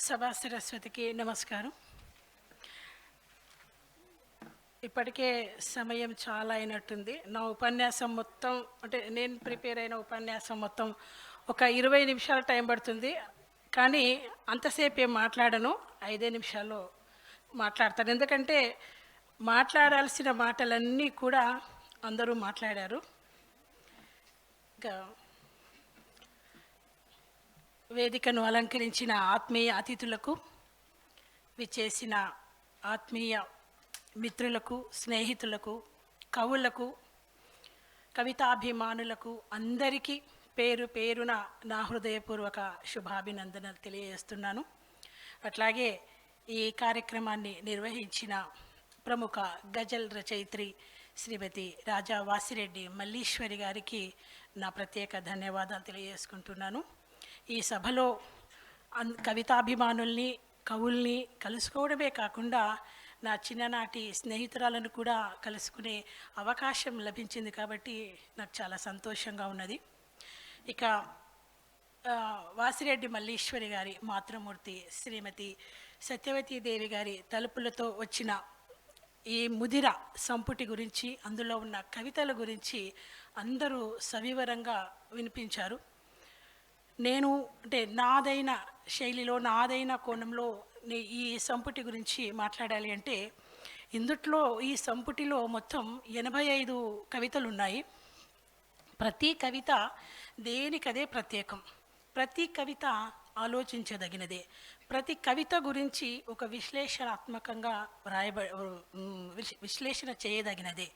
సభా సరస్వతికి నమస్కారం. ఇప్పటికే సమయం చాలా అయినట్టుంది. నా ఉపన్యాసం మొత్తం అంటే నేను ప్రిపేర్ అయిన ఉపన్యాసం మొత్తం ఒక ఇరవై నిమిషాల టైం పడుతుంది. కానీ అంతసేపు ఏం మాట్లాడను ఐదే నిమిషాల్లో మాట్లాడతాను. ఎందుకంటే మాట్లాడాల్సిన మాటలన్నీ కూడా అందరూ మాట్లాడారు. ఇంకా వేదికను అలంకరించిన ఆత్మీయ అతిథులకు విచ్చేసిన ఆత్మీయ మిత్రులకు స్నేహితులకు కవులకు కవితాభిమానులకు అందరికీ పేరు పేరున నా హృదయపూర్వక శుభాభినందనలు తెలియజేస్తున్నాను. అట్లాగే ఈ కార్యక్రమాన్ని నిర్వహించిన ప్రముఖ గజల్ రచయిత్రి శ్రీమతి రాజా వాసిరెడ్డి మల్లీశ్వరి గారికి నా ప్రత్యేక ధన్యవాదాలు తెలియజేసుకుంటున్నాను. ఈ సభలో అన్ కవితాభిమానుల్ని కవుల్ని కలుసుకోవడమే కాకుండా నా చిన్ననాటి స్నేహితురాలను కూడా కలుసుకునే అవకాశం లభించింది కాబట్టి నాకు చాలా సంతోషంగా ఉన్నది. ఇక వాసిరెడ్డి మల్లీశ్వరి గారి మాతృమూర్తి శ్రీమతి సత్యవతీదేవి గారి తలుపులతో వచ్చిన ఈ ముదిర సంపుటి గురించి అందులో ఉన్న కవితల గురించి అందరూ సవివరంగా వినిపించారు. నేను అంటే నాదైన శైలిలో నాదైన కోణంలో ఈ సంపుటి గురించి మాట్లాడాలి అంటే ఇందుట్లో ఈ సంపుటిలో మొత్తం ఎనభై ఐదు కవితలు ఉన్నాయి ప్రతి కవిత దేనికదే ప్రత్యేకం. ప్రతి కవిత ఆలోచించదగినదే. ప్రతి కవిత గురించి ఒక విశ్లేషణాత్మకంగా వ్రాయబ విశ్లేషణ చేయదగినదే.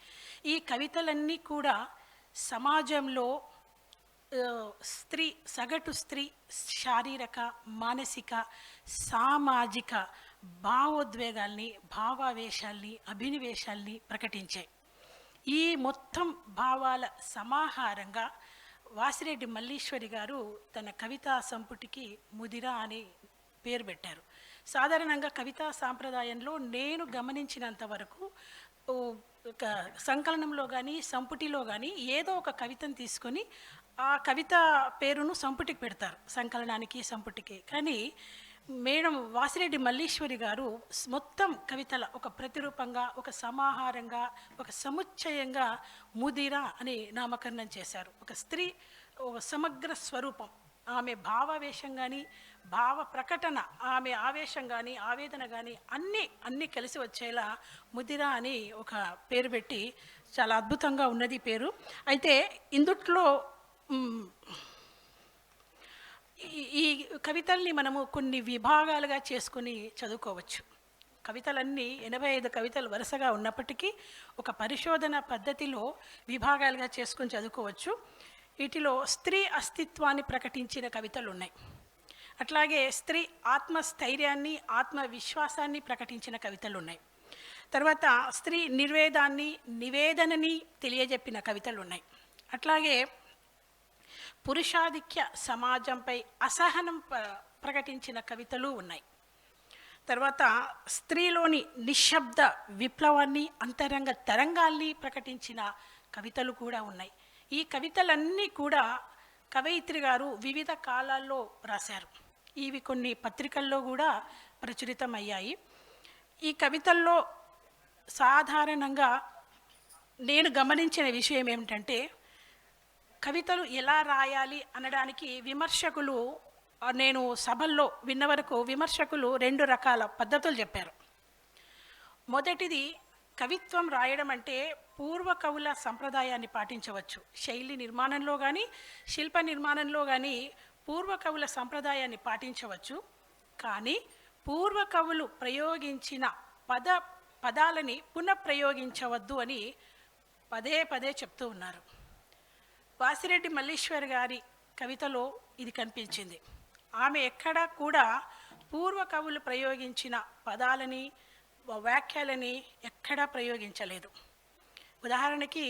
ఈ కవితలన్నీ కూడా సమాజంలో స్త్రీ సగటు స్త్రీ శారీరక మానసిక సామాజిక భావోద్వేగాల్ని భావావేశాల్ని అభినివేశాల్ని ప్రకటించాయి ఈ మొత్తం భావాల సమాహారంగా వాసిరెడ్డి మల్లీశ్వరి గారు తన కవితా సంపుటికి ముదిర అని పేరు పెట్టారు. సాధారణంగా కవితా సాంప్రదాయంలో నేను గమనించినంత వరకు ఒక సంకలనంలో కానీ సంపుటిలో కానీ ఏదో ఒక కవితను తీసుకొని ఆ కవిత పేరును సంపుటికి పెడతారు సంకలనానికి సంపుటికి. కానీ మేడం వాసిరెడ్డి మల్లీశ్వరి గారు మొత్తం కవితల ఒక ప్రతిరూపంగా ఒక సమాహారంగా ఒక సముచ్చయంగా ముదిర అని నామకరణం చేశారు. ఒక స్త్రీ ఒక సమగ్ర స్వరూపం. ఆమె భావావేశం కానీ భావ ప్రకటన ఆమె ఆవేశం కానీ ఆవేదన కానీ అన్నీ అన్నీ కలిసి వచ్చేలా ముదిర అని ఒక పేరు పెట్టి చాలా అద్భుతంగా ఉన్నది పేరు. అయితే ఇందుట్లో ఈ- కవితల్ని మనము కొన్ని విభాగాలుగా చేసుకుని చదువుకోవచ్చు. కవితలన్నీ ఎనభై ఐదు కవితలు వరుసగా ఉన్నప్పటికీ ఒక పరిశోధన పద్ధతిలో విభాగాలుగా చేసుకొని చదువుకోవచ్చు. వీటిలో స్త్రీ అస్తిత్వాన్ని ప్రకటించిన కవితలు ఉన్నాయి. అట్లాగే స్త్రీ ఆత్మస్థైర్యాన్ని ఆత్మవిశ్వాసాన్ని ప్రకటించిన కవితలు ఉన్నాయి. తర్వాత స్త్రీ నిర్వేదాన్ని నివేదనని తెలియజెప్పిన కవితలు ఉన్నాయి. అట్లాగే పురుషాధిక్య సమాజంపై అసహనం ప- ప్రకటించిన కవితలు ఉన్నాయి. తర్వాత స్త్రీలోని నిశ్శబ్ద విప్లవాన్ని అంతరంగ తరంగాల్ని ప్రకటించిన కవితలు కూడా ఉన్నాయి. ఈ కవితలన్నీ కూడా కవయిత్రి గారు వివిధ కాలాల్లో రాశారు. ఇవి కొన్ని పత్రికల్లో కూడా ప్రచురితమయ్యాయి. ఈ కవితల్లో సాధారణంగా నేను గమనించిన విషయం ఏమిటంటే కవితలు ఎలా రాయాలి అనడానికి విమర్శకులు నేను సభల్లో విన్న వరకు విమర్శకులు రెండు రకాల పద్ధతులు చెప్పారు. మొదటిది కవిత్వం రాయడం అంటే పూర్వ కవుల సంప్రదాయాన్ని పాటించవచ్చు. శైలి నిర్మాణంలో కానీ శిల్ప నిర్మాణంలో కానీ పూర్వ కవుల సంప్రదాయాన్ని పాటించవచ్చు. కానీ పూర్వ కవులు ప్రయోగించిన పద పదాలని పునఃప్రయోగించవద్దు అని పదే పదే చెప్తూ ఉన్నారు. వాసిరెడ్డి మల్లీశ్వర్ గారి కవితలో ఇది కనిపించింది. ఆమె ఎక్కడా కూడా పూర్వ కవులు ప్రయోగించిన పదాలని వ్యాఖ్యలని ఎక్కడా ప్రయోగించలేదు. ఉదాహరణకి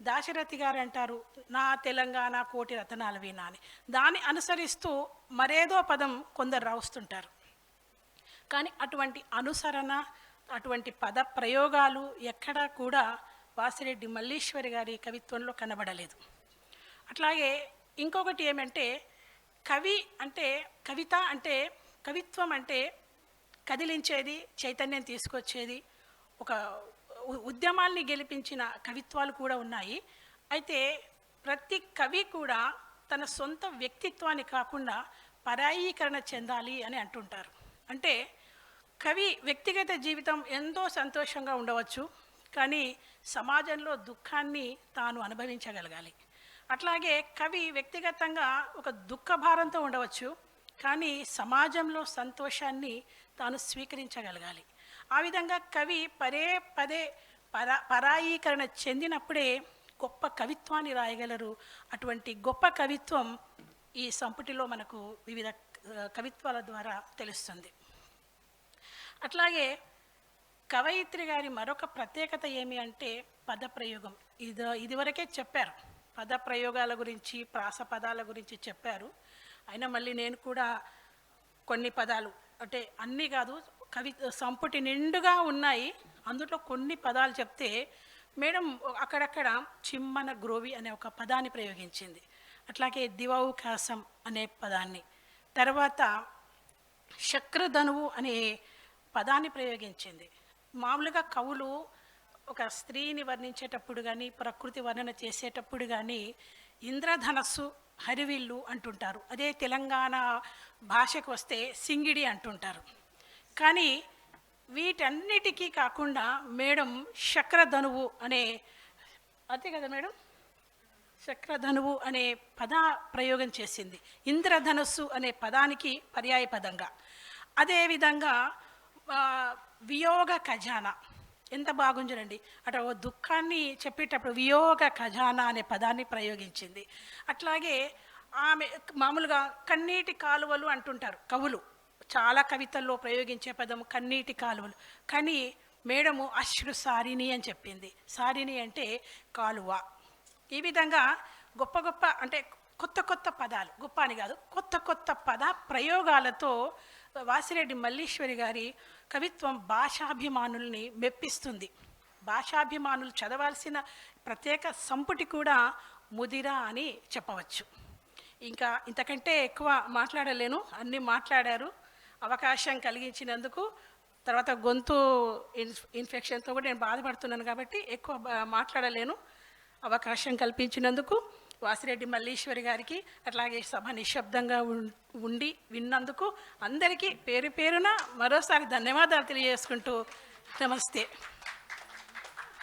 దాశరథి గారు అంటారు నా తెలంగాణ కోటి రతనాల వీణ అని. దాన్ని అనుసరిస్తూ మరేదో పదం కొందరు రాస్తుంటారు కానీ అటువంటి అనుసరణ అటువంటి పద ప్రయోగాలు ఎక్కడా కూడా వాసిరెడ్డి మల్లీశ్వరి గారి కవిత్వంలో కనబడలేదు. అట్లాగే ఇంకొకటి ఏమంటే కవి అంటే కవిత అంటే కవిత్వం అంటే కదిలించేది చైతన్యం తీసుకొచ్చేది ఒక ఉ- ఉద్యమాల్ని గెలిపించిన కవిత్వాలు కూడా ఉన్నాయి. అయితే ప్రతి కవి కూడా తన సొంత వ్యక్తిత్వాన్ని కాకుండా పరాయీకరణ చెందాలి అని అంటుంటారు. అంటే కవి వ్యక్తిగత జీవితం ఎంతో సంతోషంగా ఉండవచ్చు కానీ సమాజంలో దుఃఖాన్ని తాను అనుభవించగలగాలి. అట్లాగే కవి వ్యక్తిగతంగా ఒక దుఃఖ భారంతో ఉండవచ్చు కానీ సమాజంలో సంతోషాన్ని తాను స్వీకరించగలగాలి. ఆ విధంగా కవి పదే పదే పరా పరాయీకరణ చెందినప్పుడే గొప్ప కవిత్వాన్ని రాయగలరు. అటువంటి గొప్ప కవిత్వం ఈ సంపుటిలో మనకు వివిధ కవిత్వాల ద్వారా తెలుస్తుంది. అట్లాగే కవయిత్రి గారి మరొక ప్రత్యేకత ఏమి అంటే పదప్రయోగం. ఇది ఇదివరకే చెప్పారు. పద ప్రయోగాల గురించి ప్రాస పదాల గురించి చెప్పారు. అయినా మళ్ళీ నేను కూడా కొన్ని పదాలు అంటే అన్నీ కాదు కవి సంపుటి నిండుగా ఉన్నాయి. అందులో కొన్ని పదాలు చెప్తే మేడం అక్కడక్కడ చిమ్మన గ్రోవి అనే ఒక పదాన్ని ప్రయోగించింది. అట్లాగే దివౌకాసం అనే పదాన్ని. తర్వాత శక్రధనువు అనే పదాన్ని ప్రయోగించింది. మామూలుగా కవులు ఒక స్త్రీని వర్ణించేటప్పుడు కానీ ప్రకృతి వర్ణన చేసేటప్పుడు కానీ ఇంద్రధనస్సు హరివిల్లు అంటుంటారు. అదే తెలంగాణ భాషకు వస్తే సింగిడి అంటుంటారు. కానీ వీటన్నిటికీ కాకుండా మేడం శక్రధనువు అనే అంతే కదా మేడం? చక్రధనువు అనే పద ప్రయోగం చేసింది. ఇంద్రధనస్సు అనే పదానికి పర్యాయ పదంగా అదేవిధంగా వియోగ ఖజానా. ఎంత బాగుంజనండి అటు ఓ దుఃఖాన్ని చెప్పేటప్పుడు వియోగ ఖజానా అనే పదాన్ని ప్రయోగించింది. అట్లాగే ఆమె మామూలుగా కన్నీటి కాలువలు అంటుంటారు కవులు. చాలా కవితల్లో ప్రయోగించే పదము కన్నీటి కాలువలు. కానీ మేడము అశ్రు సారిణి అని చెప్పింది. సారిణి అంటే కాలువ. ఈ విధంగా గొప్ప గొప్ప అంటే కొత్త కొత్త పదాలు గొప్ప అని కాదు కొత్త కొత్త పద ప్రయోగాలతో వాసిరెడ్డి మల్లీశ్వరి గారి కవిత్వం భాషాభిమానుల్ని మెప్పిస్తుంది. భాషాభిమానులు చదవాల్సిన ప్రత్యేక సంపుటి కూడా ముదిర అని చెప్పవచ్చు. ఇంకా ఇంతకంటే ఎక్కువ మాట్లాడలేను అన్నీ మాట్లాడారు. అవకాశం కలిగించినందుకు తర్వాత గొంతు ఇన్ ఇన్ఫెక్షన్తో కూడా నేను బాధపడుతున్నాను కాబట్టి ఎక్కువ బా- మాట్లాడలేను. అవకాశం కల్పించినందుకు వాసిరెడ్డి మల్లీశ్వరి గారికి అట్లాగే సభ నిశ్శబ్దంగా ఉం- ఉండి విన్నందుకు అందరికీ పేరు పేరున మరోసారి ధన్యవాదాలు తెలియజేసుకుంటూ నమస్తే.